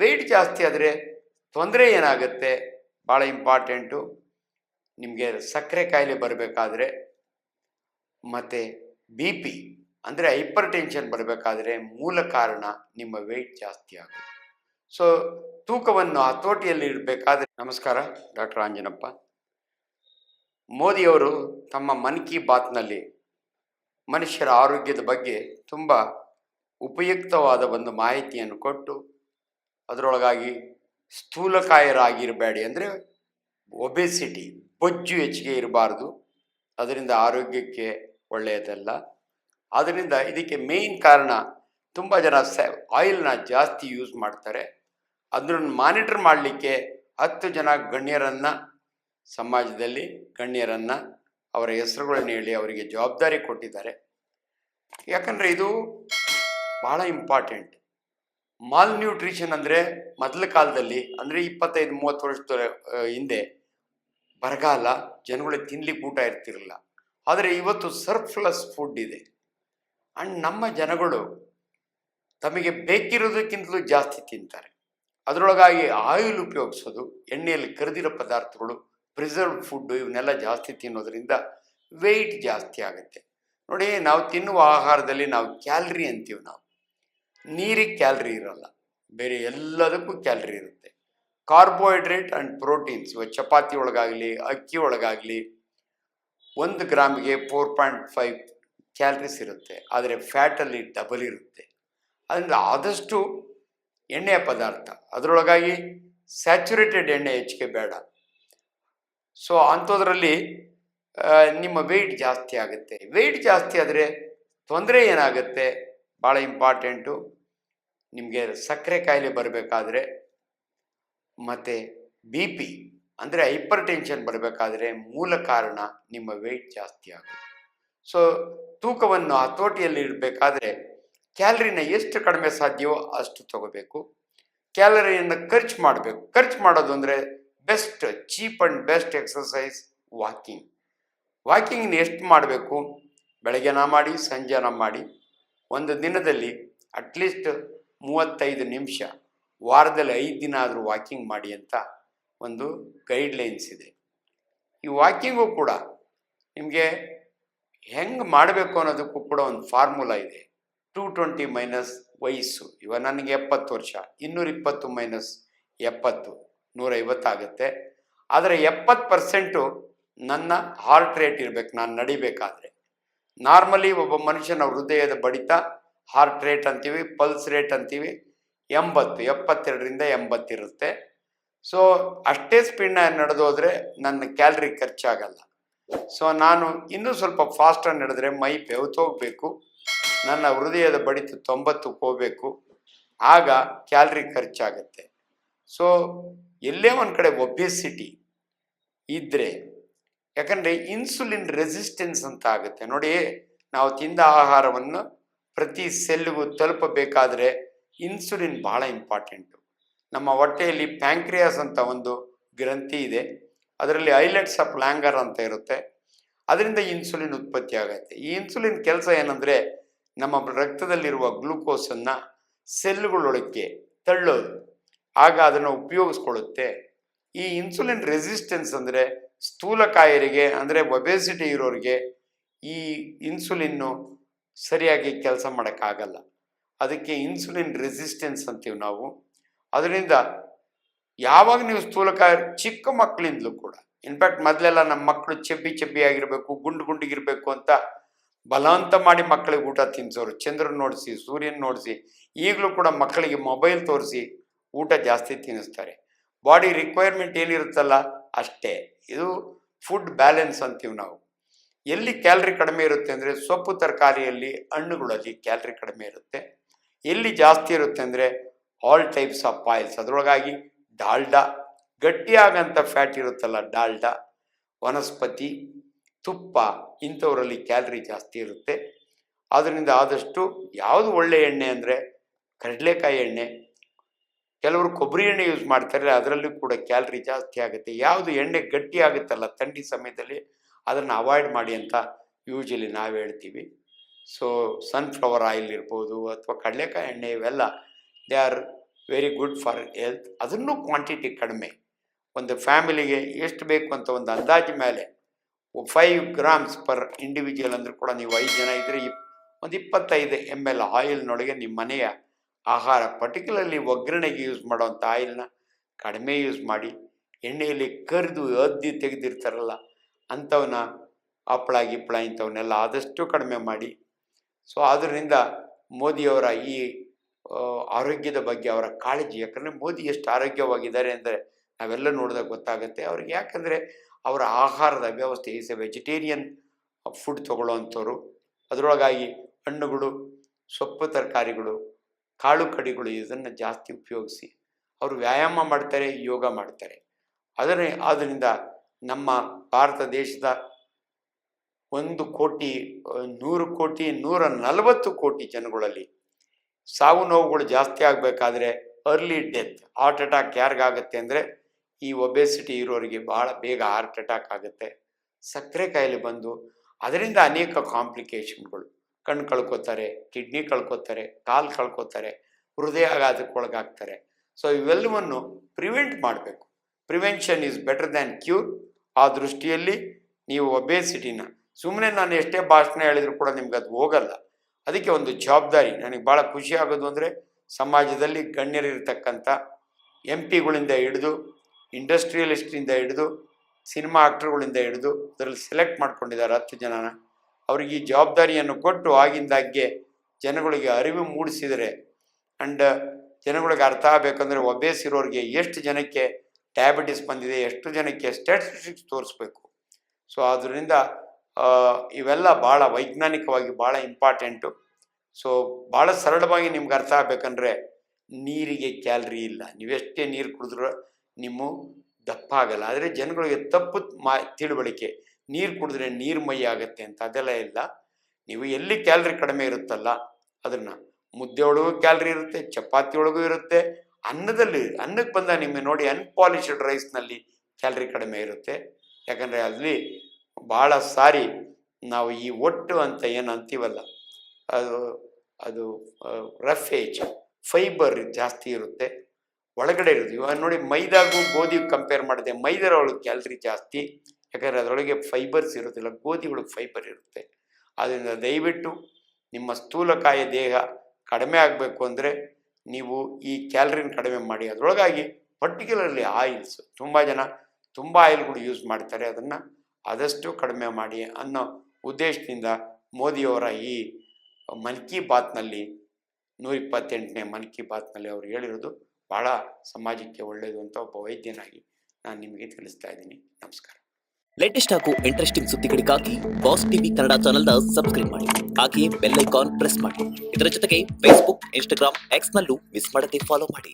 Weight ಜಾಸ್ತಿ ಆದರೆ ತೊಂದರೆ ಏನಾಗುತ್ತೆ? ಭಾಳ ಇಂಪಾರ್ಟೆಂಟು. ನಿಮಗೆ ಸಕ್ಕರೆ ಕಾಯಿಲೆ ಬರಬೇಕಾದ್ರೆ ಮತ್ತು ಬಿ ಪಿ ಅಂದರೆ ಹೈಪರ್ ಟೆನ್ಷನ್ ಬರಬೇಕಾದ್ರೆ ಮೂಲ ಕಾರಣ ನಿಮ್ಮ ವೆಯ್ಟ್ ಜಾಸ್ತಿ ಆಗುತ್ತೆ ಸೊ ತೂಕವನ್ನು ಹತೋಟಿಯಲ್ಲಿ ಇಡಬೇಕಾದ್ರೆ ನಮಸ್ಕಾರ, ಡಾಕ್ಟರ್ ಆಂಜನಪ್ಪ. ಮೋದಿಯವರು ತಮ್ಮ ಮನ್ ಕಿ ಬಾತ್ನಲ್ಲಿ ಮನುಷ್ಯರ ಆರೋಗ್ಯದ ಬಗ್ಗೆ ತುಂಬ ಉಪಯುಕ್ತವಾದ ಒಂದು ಮಾಹಿತಿಯನ್ನು ಕೊಟ್ಟು ಅದರೊಳಗಾಗಿ ಸ್ಥೂಲಕಾಯರಾಗಿರಬೇಡಿ ಅಂದರೆ ಒಬೆಸಿಟಿ ಬೊಜ್ಜು ಹೆಚ್ಚಿಗೆ ಇರಬಾರ್ದು. ಅದರಿಂದ ಆರೋಗ್ಯಕ್ಕೆ ಒಳ್ಳೆಯದಲ್ಲ. ಆದ್ದರಿಂದ ಇದಕ್ಕೆ ಮೇಯ್ನ್ ಕಾರಣ ತುಂಬ ಜನ ಸ ಆಯಿಲ್ನ ಜಾಸ್ತಿ ಯೂಸ್ ಮಾಡ್ತಾರೆ. ಅದನ್ನು ಮಾನಿಟರ್ ಮಾಡಲಿಕ್ಕೆ ಹತ್ತು ಜನ ಗಣ್ಯರನ್ನು, ಸಮಾಜದಲ್ಲಿ ಗಣ್ಯರನ್ನು ಅವರ ಹೆಸರುಗಳನ್ನು ಹೇಳಿ ಅವರಿಗೆ ಜವಾಬ್ದಾರಿ ಕೊಟ್ಟಿದ್ದಾರೆ. ಯಾಕಂದರೆ ಇದು ಭಾಳ ಇಂಪಾರ್ಟೆಂಟ್ ಮಾಲ್ ನ್ಯೂಟ್ರಿಷನ್ ಅಂದರೆ ಮೊದಲ ಕಾಲದಲ್ಲಿ, ಅಂದರೆ ಇಪ್ಪತ್ತೈದು, ಮೂವತ್ತು ವರ್ಷದ ಹಿಂದೆ, ಬರಗಾಲ ಜನಗಳು ತಿನ್ಲಿಕ್ಕೆ ಊಟ ಇರ್ತಿರಲಿಲ್ಲ. ಆದರೆ ಇವತ್ತು ಸರ್ಫ್ಲಸ್ ಫುಡ್ ಇದೆ. ಆ್ಯಂಡ್ ನಮ್ಮ ಜನಗಳು ತಮಗೆ ಬೇಕಿರೋದಕ್ಕಿಂತಲೂ ಜಾಸ್ತಿ ತಿಂತಾರೆ. ಅದರೊಳಗಾಗಿ ಆಯಿಲ್ ಉಪಯೋಗಿಸೋದು, ಎಣ್ಣೆಯಲ್ಲಿ ಕರೆದಿರೋ ಪದಾರ್ಥಗಳು ಪ್ರಿಸರ್ವ್ ಫುಡ್ಡು ಇವನ್ನೆಲ್ಲ ಜಾಸ್ತಿ ತಿನ್ನೋದ್ರಿಂದ ವೆಯ್ಟ್ ಜಾಸ್ತಿ ಆಗುತ್ತೆ. ನೋಡಿ, ನಾವು ತಿನ್ನುವ ಆಹಾರದಲ್ಲಿ ನಾವು ಕ್ಯಾಲ್ರಿ ಅಂತೀವಿ ನಾವು. ನೀರಿಗೆ ಕ್ಯಾಲ್ರಿ ಇರಲ್ಲ. ಬೇರೆ ಎಲ್ಲದಕ್ಕೂ ಕ್ಯಾಲ್ರಿ ಇರುತ್ತೆ. ಕಾರ್ಬೋಹೈಡ್ರೇಟ್ ಆ್ಯಂಡ್ ಪ್ರೋಟೀನ್ಸ್, ಇವಾಗ ಚಪಾತಿ ಒಳಗಾಗಲಿ, ಅಕ್ಕಿ ಒಳಗಾಗಲಿ, ಒಂದು ಗ್ರಾಮಿಗೆ ಫೋರ್ ಪಾಯಿಂಟ್ ಫೈವ್ ಕ್ಯಾಲ್ರೀಸ್ ಇರುತ್ತೆ. ಆದರೆ ಫ್ಯಾಟಲ್ಲಿ ಡಬಲ್ ಇರುತ್ತೆ. ಅದರಿಂದ ಆದಷ್ಟು ಎಣ್ಣೆಯ ಪದಾರ್ಥ. ಅದರೊಳಗಾಗಿ ಸ್ಯಾಚುರೇಟೆಡ್ ಎಣ್ಣೆ ಹೆಚ್ಚಿಗೆ ಬೇಡ. ಸೊ ಅಂಥದ್ರಲ್ಲಿ ನಿಮ್ಮ ವೆಯ್ಟ್ ಜಾಸ್ತಿ ಆಗುತ್ತೆ. ವೆಯ್ಟ್ ಜಾಸ್ತಿ ಆದರೆ ತೊಂದರೆ ಏನಾಗುತ್ತೆ? ಭಾಳ ಇಂಪಾರ್ಟೆಂಟು ನಿಮಗೆ ಸಕ್ಕರೆ ಕಾಯಿಲೆ ಬರಬೇಕಾದ್ರೆ ಮತ್ತು ಬಿ ಪಿ ಅಂದರೆ ಹೈಪರ್ ಟೆನ್ಷನ್ ಬರಬೇಕಾದ್ರೆ ಮೂಲ ಕಾರಣ ನಿಮ್ಮ ವೆಯ್ಟ್ ಜಾಸ್ತಿ ಆಗೋದು. ಸೊ ತೂಕವನ್ನು ಹತೋಟಿಯಲ್ಲಿ ಇಡಬೇಕಾದ್ರೆ ಕ್ಯಾಲರಿನ ಎಷ್ಟು ಕಡಿಮೆ ಸಾಧ್ಯವೋ ಅಷ್ಟು ತಗೋಬೇಕು. ಕ್ಯಾಲರಿಯನ್ನು ಖರ್ಚು ಮಾಡಬೇಕು. ಖರ್ಚು ಮಾಡೋದು ಅಂದರೆ best cheap and best exercise walking ವಾಕಿಂಗ್ನ ಎಷ್ಟು ಮಾಡಬೇಕು? ಬೆಳಗ್ಗೆನ ಮಾಡಿ, ಸಂಜೆನ ಮಾಡಿ. ಒಂದು ದಿನದಲ್ಲಿ ಅಟ್ಲೀಸ್ಟ್ ಮೂವತ್ತೈದು ನಿಮಿಷ, ವಾರದಲ್ಲಿ ಐದು ದಿನ ಆದರೂ ವಾಕಿಂಗ್ ಮಾಡಿ ಅಂತ ಒಂದು ಗೈಡ್ಲೈನ್ಸ್ ಇದೆ. ಈ ವಾಕಿಂಗು ಕೂಡ ನಿಮಗೆ ಹೆಂಗೆ ಮಾಡಬೇಕು ಅನ್ನೋದಕ್ಕೂ ಕೂಡ ಒಂದು ಫಾರ್ಮುಲಾ ಇದೆ. ಟೂ ಟ್ವೆಂಟಿ ಮೈನಸ್ ವಯಸ್ಸು, ಇವಾಗ ನನಗೆ ಎಪ್ಪತ್ತು ವರ್ಷ ಇನ್ನೂರಿಪ್ಪತ್ತು ಮೈನಸ್ ಎಪ್ಪತ್ತು ನೂರೈವತ್ತಾಗುತ್ತೆ ಆದರೆ ಎಪ್ಪತ್ತು ಪರ್ಸೆಂಟು ನನ್ನ ಹಾರ್ಟ್ ರೇಟ್ ಇರಬೇಕು, ನಾನು ನಡಿಬೇಕಾದ್ರೆ. ನಾರ್ಮಲಿ ಒಬ್ಬ ಮನುಷ್ಯನ ಹೃದಯದ ಬಡಿತ ಹಾರ್ಟ್ ರೇಟ್ ಅಂತೀವಿ ಪಲ್ಸ್ ರೇಟ್ ಅಂತೀವಿ, ಎಂಬತ್ತು, ಎಪ್ಪತ್ತೆರಡರಿಂದ ಎಂಬತ್ತಿರುತ್ತೆ ಸೊ ಅಷ್ಟೇ ಸ್ಪೀಡ್ನ ನಡೆದೋದ್ರೆ ನನ್ನ ಕ್ಯಾಲ್ರಿ ಖರ್ಚಾಗಲ್ಲ. ಸೊ ನಾನು ಇನ್ನೂ ಸ್ವಲ್ಪ ಫಾಸ್ಟಾಗಿ ನಡೆದ್ರೆ ಮೈ ಬೆವ್ತೋಗ್ಬೇಕು ನನ್ನ ಹೃದಯದ ಬಡಿತ ತೊಂಬತ್ತಕ್ಕೆ ಹೋಗಬೇಕು. ಆಗ ಕ್ಯಾಲ್ರಿ ಖರ್ಚಾಗತ್ತೆ. ಸೊ ಎಲ್ಲೇ ಒಂದು ಕಡೆ ಒಬ್ಬೆಸಿಟಿ ಇದ್ದರೆ ಯಾಕಂದರೆ ಇನ್ಸುಲಿನ್ ರೆಸಿಸ್ಟೆನ್ಸ್ ಅಂತ ಆಗುತ್ತೆ. ನೋಡಿ, ನಾವು ತಿಂದ ಆಹಾರವನ್ನು ಪ್ರತಿ ಸೆಲ್ಗೂ ತಲುಪಬೇಕಾದ್ರೆ ಇನ್ಸುಲಿನ್ ಭಾಳ ಇಂಪಾರ್ಟೆಂಟು ನಮ್ಮ ಹೊಟ್ಟೆಯಲ್ಲಿ ಪ್ಯಾಂಕ್ರಿಯಾಸ್ ಅಂತ ಒಂದು ಗ್ರಂಥಿ ಇದೆ. ಅದರಲ್ಲಿ ಐಲೆಟ್ಸ್ ಆಫ್ ಲ್ಯಾಂಗರ್ ಅಂತ ಇರುತ್ತೆ. ಅದರಿಂದ ಇನ್ಸುಲಿನ್ ಉತ್ಪತ್ತಿ ಆಗುತ್ತೆ. ಈ ಇನ್ಸುಲಿನ್ ಕೆಲಸ ಏನಂದರೆ ನಮ್ಮ ರಕ್ತದಲ್ಲಿರುವ ಗ್ಲೂಕೋಸನ್ನು ಸೆಲ್ಗಳೊಳಕ್ಕೆ ತಳ್ಳೋದು. ಆಗ ಅದನ್ನು ಉಪಯೋಗಿಸ್ಕೊಳ್ಳುತ್ತೆ. ಈ ಇನ್ಸುಲಿನ್ ರೆಸಿಸ್ಟೆನ್ಸ್ ಅಂದರೆ ಸ್ಥೂಲಕಾಯರಿಗೆ, ಅಂದರೆ ಒಬೆಸಿಟಿ ಇರೋರಿಗೆ ಈ ಇನ್ಸುಲಿನ್ನು ಸರಿಯಾಗಿ ಕೆಲಸ ಮಾಡೋಕ್ಕಾಗಲ್ಲ. ಅದಕ್ಕೆ ಇನ್ಸುಲಿನ್ ರೆಸಿಸ್ಟೆನ್ಸ್ ಅಂತೀವಿ ನಾವು. ಅದರಿಂದ ಯಾವಾಗ ನೀವು ಸ್ಥೂಲಕಾಯ, ಚಿಕ್ಕ ಮಕ್ಕಳಿಂದಲೂ ಕೂಡ ಇನ್ಫ್ಯಾಕ್ಟ್ ಮೊದಲೆಲ್ಲ ನಮ್ಮ ಮಕ್ಕಳು ಚೆಬ್ಬಿ ಚೆಬ್ಬಿ ಆಗಿರಬೇಕು, ಗುಂಡು ಗುಂಡಿಗಿರಬೇಕು ಅಂತ ಬಲವಂತ ಮಾಡಿ ಮಕ್ಕಳಿಗೆ ಊಟ ತಿನ್ನಿಸೋರು ಚಂದ್ರನ ನೋಡಿಸಿ, ಸೂರ್ಯನ ನೋಡಿಸಿ, ಈಗಲೂ ಕೂಡ ಮಕ್ಕಳಿಗೆ ಮೊಬೈಲ್ ತೋರಿಸಿ ಊಟ ಜಾಸ್ತಿ ತಿನ್ನಿಸ್ತಾರೆ. ಬಾಡಿ ರಿಕ್ವೈರ್ಮೆಂಟ್ ಏನಿರುತ್ತಲ್ಲ ಅಷ್ಟೇ. ಇದು ಫುಡ್ ಬ್ಯಾಲೆನ್ಸ್ ಅಂತೀವಿ ನಾವು. ಎಲ್ಲಿ ಕ್ಯಾಲ್ರಿ ಕಡಿಮೆ ಇರುತ್ತೆ ಅಂದರೆ ಸೊಪ್ಪು ತರಕಾರಿಯಲ್ಲಿ ಹಣ್ಣುಗಳಲ್ಲಿ ಕ್ಯಾಲ್ರಿ ಕಡಿಮೆ ಇರುತ್ತೆ. ಎಲ್ಲಿ ಜಾಸ್ತಿ ಇರುತ್ತೆ ಅಂದರೆ ಆಲ್ ಟೈಪ್ಸ್ ಆಫ್ ಆಯಿಲ್ಸ್ ಅದರೊಳಗಾಗಿ ಡಾಲ್ಡಾ ಗಟ್ಟಿಯಾಗಂಥ ಫ್ಯಾಟ್ ಇರುತ್ತಲ್ಲ ಡಾಲ್ಡಾ, ವನಸ್ಪತಿ, ತುಪ್ಪ ಇಂಥವರಲ್ಲಿ ಕ್ಯಾಲ್ರಿ ಜಾಸ್ತಿ ಇರುತ್ತೆ. ಅದರಿಂದ ಆದಷ್ಟು ಯಾವುದು ಒಳ್ಳೆಯ ಎಣ್ಣೆ ಅಂದರೆ ಕಡಲೆಕಾಯಿ ಎಣ್ಣೆ ಕೆಲವರು ಕೊಬ್ಬರಿ ಎಣ್ಣೆ ಯೂಸ್ ಮಾಡ್ತಾರೆ, ಅದರಲ್ಲೂ ಕೂಡ ಕ್ಯಾಲ್ರಿ ಜಾಸ್ತಿ ಆಗುತ್ತೆ. ಯಾವುದು ಎಣ್ಣೆ ಗಟ್ಟಿ ಆಗುತ್ತಲ್ಲ ಥಂಡಿ ಸಮಯದಲ್ಲಿ ಅದನ್ನು ಅವಾಯ್ಡ್ ಮಾಡಿ ಅಂತ ಯೂಶಲಿ ನಾವು ಹೇಳ್ತೀವಿ. ಸೊ ಸನ್ಫ್ಲವರ್ ಆಯಿಲ್ ಇರ್ಬೋದು ಅಥವಾ ಕಡಲೆಕಾಯಿ ಎಣ್ಣೆ ಇವೆಲ್ಲ they are very good for health ಅದನ್ನು ಕ್ವಾಂಟಿಟಿ ಕಡಿಮೆ. ಒಂದು ಫ್ಯಾಮಿಲಿಗೆ ಎಷ್ಟು ಬೇಕು ಅಂತ ಒಂದು ಅಂದಾಜು ಮೇಲೆ ಫೈವ್ ಗ್ರಾಮ್ಸ್ ಪರ್ ಇಂಡಿವಿಜುವಲ್ ಅಂದರೂ ಕೂಡ ನೀವು ಐದು ಜನ ಇದ್ದರೆ ಇಪ್ ಒಂದು ಇಪ್ಪತ್ತೈದು ಎಂ ಎಲ್ ಆಯಿಲ್ನೊಳಗೆ ನಿಮ್ಮ ಮನೆಯ ಆಹಾರ, ಪರ್ಟಿಕ್ಯುಲರ್ಲಿ ಒಗ್ಗರಣೆಗೆ ಯೂಸ್ ಮಾಡೋವಂಥ ಆಯಿಲ್ನ ಕಡಿಮೆ ಯೂಸ್ ಮಾಡಿ, ಎಣ್ಣೆಯಲ್ಲಿ ಕರಿದು ಅದ್ದಿ ತೆಗೆದಿರ್ತಾರಲ್ಲ, ಅಂಥವನ್ನ ಹಪ್ಪಳ ಗಿಪ್ಪಳ ಇಂಥವನ್ನೆಲ್ಲ ಆದಷ್ಟು ಕಡಿಮೆ ಮಾಡಿ. ಸೊ ಆದ್ದರಿಂದ ಮೋದಿಯವರ ಈ ಆರೋಗ್ಯದ ಬಗ್ಗೆ ಅವರ ಕಾಳಜಿ, ಯಾಕಂದರೆ ಮೋದಿ ಎಷ್ಟು ಆರೋಗ್ಯವಾಗಿದ್ದಾರೆ ಅಂದರೆ ನಾವೆಲ್ಲ ನೋಡಿದಾಗ ಗೊತ್ತಾಗುತ್ತೆ. ಅವ್ರಿಗೆ ಯಾಕಂದರೆ ಅವರ ಆಹಾರದ ವ್ಯವಸ್ಥೆ ಈಸ್ ಎ ವೆಜಿಟೇರಿಯನ್ ಫುಡ್ ತೊಗೊಳ್ಳೋವಂಥವ್ರು. ಅದರೊಳಗಾಗಿ ಹಣ್ಣುಗಳು, ಸೊಪ್ಪು ತರಕಾರಿಗಳು ಕಾಳು ಕಡಿಗಳು ಇದನ್ನು ಜಾಸ್ತಿ ಉಪಯೋಗಿಸಿ ಅವರು ವ್ಯಾಯಾಮ ಮಾಡ್ತಾರೆ, ಯೋಗ ಮಾಡ್ತಾರೆ. ಅದನ್ನೇ ಆದ್ದರಿಂದ ನಮ್ಮ ಭಾರತ ದೇಶದ ಒಂದು ಕೋಟಿ, ನೂರು ಕೋಟಿ, ನೂರ ನಲವತ್ತು ಕೋಟಿ ಜನಗಳಲ್ಲಿ ಸಾವು ನೋವುಗಳು ಜಾಸ್ತಿ ಆಗಬೇಕಾದ್ರೆ ಅರ್ಲಿ ಡೆತ್ ಹಾರ್ಟ್ ಅಟ್ಯಾಕ್ ಯಾರಿಗಾಗುತ್ತೆ ಅಂದರೆ ಈ ಒಬೆಸಿಟಿ ಇರೋರಿಗೆ ಭಾಳ ಬೇಗ ಹಾರ್ಟ್ ಅಟ್ಯಾಕ್ ಆಗುತ್ತೆ. ಸಕ್ಕರೆ ಕಾಯಿಲೆ ಬಂದು ಅದರಿಂದ ಅನೇಕ ಕಾಂಪ್ಲಿಕೇಶನ್ಗಳು ಕಣ್ಣು ಕಳ್ಕೊತಾರೆ, ಕಿಡ್ನಿ ಕಳ್ಕೊತಾರೆ, ಕಾಲು ಕಳ್ಕೊತಾರೆ ಹೃದಯಾಘಾತಕ್ಕೊಳಗಾಗ್ತಾರೆ ಸೊ ಇವೆಲ್ಲವನ್ನು ಪ್ರಿವೆಂಟ್ ಮಾಡಬೇಕು. Prevention is better than cure ಆ ದೃಷ್ಟಿಯಲ್ಲಿ ನೀವು ಒಬೇಸಿಟಿನ ಸುಮ್ಮನೆ ನಾನು ಎಷ್ಟೇ ಭಾಷಣ ಹೇಳಿದರೂ ಕೂಡ ನಿಮ್ಗೆ ಅದು ಹೋಗಲ್ಲ. ಅದಕ್ಕೆ ಒಂದು ಜವಾಬ್ದಾರಿ. ನನಗೆ ಭಾಳ ಖುಷಿ ಆಗೋದು ಅಂದರೆ ಸಮಾಜದಲ್ಲಿ ಗಣ್ಯರಿರ್ತಕ್ಕಂಥ ಎಂ ಪಿಗಳಿಂದ ಹಿಡಿದು ಇಂಡಸ್ಟ್ರಿಯಲಿಸ್ಟಿಂದ ಹಿಡಿದು ಸಿನಿಮಾ ಆಕ್ಟ್ರುಗಳಿಂದ ಹಿಡಿದು, ಅದರಲ್ಲಿ ಸೆಲೆಕ್ಟ್ ಮಾಡ್ಕೊಂಡಿದ್ದಾರೆ ಹತ್ತು ಜನನ. ಅವ್ರಿಗೆ ಜವಾಬ್ದಾರಿಯನ್ನು ಕೊಟ್ಟು ಆಗಿಂದಾಗ್ಗೆ ಜನಗಳಿಗೆ ಅರಿವು ಮೂಡಿಸಿದರೆ ಆ್ಯಂಡ್ ಜನಗಳಿಗೆ ಅರ್ಥ ಆಗಬೇಕಂದ್ರೆ ಒಬೇಸ್ ಇರೋರಿಗೆ ಎಷ್ಟು ಜನಕ್ಕೆ ಡಯಾಬಿಟಿಸ್ ಬಂದಿದೆ, ಎಷ್ಟು ಜನಕ್ಕೆ ಸ್ಟ್ಯಾಟಿಸ್ಟಿಕ್ಸ್ ತೋರಿಸ್ಬೇಕು. ಸೊ ಆದ್ದರಿಂದ ಇವೆಲ್ಲ ಭಾಳ ವೈಜ್ಞಾನಿಕವಾಗಿ ಭಾಳ ಇಂಪಾರ್ಟೆಂಟು ಸೊ ಭಾಳ ಸರಳವಾಗಿ ನಿಮ್ಗೆ ಅರ್ಥ ಆಗಬೇಕಂದ್ರೆ ನೀರಿಗೆ ಕ್ಯಾಲ್ರಿ ಇಲ್ಲ. ನೀವೆಷ್ಟೇ ನೀರು ಕುಡಿದ್ರೂ ನಿಮ್ಮ ದಪ್ಪ ಆಗಲ್ಲ ಆದರೆ ಜನಗಳಿಗೆ ತಪ್ಪು ಮಾ, ತಿಳುವಳಿಕೆ. ನೀರು ಕುಡಿದ್ರೆ ನೀರು ಮೈ ಆಗುತ್ತೆ ಅಂತ ಅದೆಲ್ಲ ಇಲ್ಲ. ನೀವು ಎಲ್ಲಿ ಕ್ಯಾಲ್ರಿ ಕಡಿಮೆ ಇರುತ್ತಲ್ಲ ಅದನ್ನು ಮುದ್ದೆ ಒಳಗೂ ಕ್ಯಾಲ್ರಿ ಇರುತ್ತೆ ಚಪಾತಿ ಒಳಗೂ ಇರುತ್ತೆ, ಅನ್ನದಲ್ಲಿ ಅನ್ನಕ್ಕೆ ಬಂದ ನಿಮಗೆ ನೋಡಿ ಅನ್ಪಾಲಿಶ್ಡ್ ರೈಸ್ನಲ್ಲಿ ಕ್ಯಾಲ್ರಿ ಕಡಿಮೆ ಇರುತ್ತೆ. ಯಾಕಂದರೆ ಅಲ್ಲಿ ಭಾಳ ಸಾರಿ ನಾವು ಈ ಒಟ್ಟು ಅಂತ ಏನು ಅಂತೀವಲ್ಲ, ಅದು ಅದು ರಫ್ ಏಜ್ ಫೈಬರ್ ಜಾಸ್ತಿ ಇರುತ್ತೆ. ಒಳಗಡೆ ಇರುತ್ತೆ ಇವಾಗ ನೋಡಿ ಮೈದಾಗೂ ಗೋಧಿ ಕಂಪೇರ್ ಮಾಡಿದೆ ಮೈದರ ಒಳಗೆ ಕ್ಯಾಲ್ರಿ ಜಾಸ್ತಿ ಯಾಕಂದರೆ ಅದರೊಳಗೆ ಫೈಬರ್ಸ್ ಇರೋದಿಲ್ಲ ಗೋಧಿ ಒಳಗೆ ಫೈಬರ್ ಇರುತ್ತೆ. ಆದ್ದರಿಂದ ದಯವಿಟ್ಟು ನಿಮ್ಮ ಸ್ಥೂಲಕಾಯ ದೇಹ ಕಡಿಮೆ ಆಗಬೇಕು ಅಂದರೆ ನೀವು ಈ ಕ್ಯಾಲ್ರಿನ ಕಡಿಮೆ ಮಾಡಿ. ಅದರೊಳಗಾಗಿ ಪರ್ಟಿಕ್ಯುಲರ್ಲಿ ಆಯಿಲ್ಸ್, ತುಂಬ ಜನ ತುಂಬ ಆಯಿಲ್ಗಳು ಯೂಸ್ ಮಾಡ್ತಾರೆ. ಅದನ್ನು ಆದಷ್ಟು ಕಡಿಮೆ ಮಾಡಿ ಅನ್ನೋ ಉದ್ದೇಶದಿಂದ ಮೋದಿಯವರ ಈ ಮನ್ ಕಿ ಬಾತ್ನಲ್ಲಿ ನೂರ ಇಪ್ಪತ್ತೆಂಟನೇ ಮನ್ ಕಿ ಬಾತ್ನಲ್ಲಿ ಅವರು ಹೇಳಿರೋದು ಭಾಳ ಸಮಾಜಕ್ಕೆ ಒಳ್ಳೆಯದು ಅಂತ ಒಬ್ಬ ವೈದ್ಯನಾಗಿ ನಾನು ನಿಮಗೆ ತಿಳಿಸ್ತಾ ಇದ್ದೀನಿ. ನಮಸ್ಕಾರ. ಲೇಟೆಸ್ಟ್ ಹಾಗೂ ಇಂಟ್ರೆಸ್ಟಿಂಗ್ ಸುದ್ದಿಗಳಿಗಾಗಿ ಬಾಸ್ ಟಿವಿ ಕನ್ನಡ ಚಾನೆಲ್ನ ಸಬ್ಸ್ಕ್ರೈಬ್ ಮಾಡಿ. ಹಾಗೆಯೇ ಬೆಲ್ ಐಕಾನ್ ಪ್ರೆಸ್ ಮಾಡಿ. ಇದರ ಜೊತೆಗೆ ಫೇಸ್ಬುಕ್ ಇನ್ಸ್ಟಾಗ್ರಾಮ್ ಎಕ್ಸ್ ನಲ್ಲೂ ಮಿಸ್ ಮಾಡದೆ ಫಾಲೋ ಮಾಡಿ.